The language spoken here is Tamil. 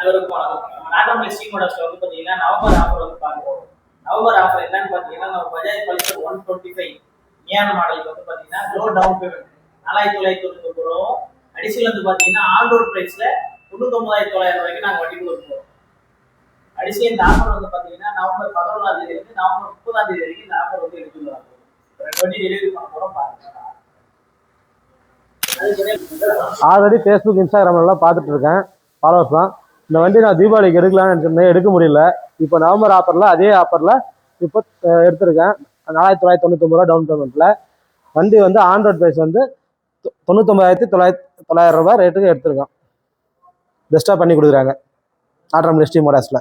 அனைவருக்கும் வணக்கம். நம்ம நாட்டம் ஸ்டீம் வந்து நவம்பர் ஆஃபர் வந்து பார்க்குறோம் நவம்பர் ஆஃபர் என்னன்னு பார்த்தீங்கன்னா நம்ம Bajaj Pulsar one twenty five நியான மாடலுக்கு வந்து பார்த்தீங்கன்னா லோ டவுன் பேமெண்ட் நாலாயிரத்தி தொள்ளாயிரத்தி தொண்ணூத்தி ரூபாவும் அடிஷனல் வந்து பார்த்தீங்கன்னா ஆன் ரோட் பிரைஸ்ல தொண்ணூத்தொம்பதாயிரத்தி தொள்ளாயிரம் ரூபாய்க்கு நாங்கள் வண்டி கொடுக்க அடிஷனல் இந்த ஆஃபர் வந்து பார்த்தீங்கன்னா நவம்பர் பதினொன்றாம் தேதி இருந்து நவம்பர் முப்பதாம் தேதி வரைக்கும் இந்த ஆஃபர் வந்து எடுத்துருவாங்க ரெண்டு வண்டி டெலிவரி பண்ண போறோம் பாருங்க. ஆல்ரெடி ஃபேஸ்புக் இன்ஸ்டாகிராம் எல்லாம் பார்த்துட்டு இருக்கேன். ஃபாலோவர்ஸ் தான் இந்த வண்டி நான் தீபாவளிக்கு எடுக்கலாம்னு நினச்சிருந்தேன். எடுக்க முடியல. இப்போ நவம்பர் ஆஃபரில் அதே ஆஃபரில் இப்போ எடுத்திருக்கேன். நாலாயிரத்தி தொள்ளாயிரத்தி தொண்ணூத்தொம்பது ரூபா டவுன் பேமெண்ட்டில் வண்டி வந்து ஆண்ட்ராய்ட் ப்ரைஸ் வந்து தொண்ணூத்தொம்பதாயிரத்தி தொள்ளாயிரத்தி தொள்ளாயிரம் ரூபாய் ரேட்டுக்கு எடுத்திருக்கோம். பெஸ்ட்டாக பண்ணி கொடுக்குறாங்க. ஆட்ரம் எஸ்டி மோடாஸில்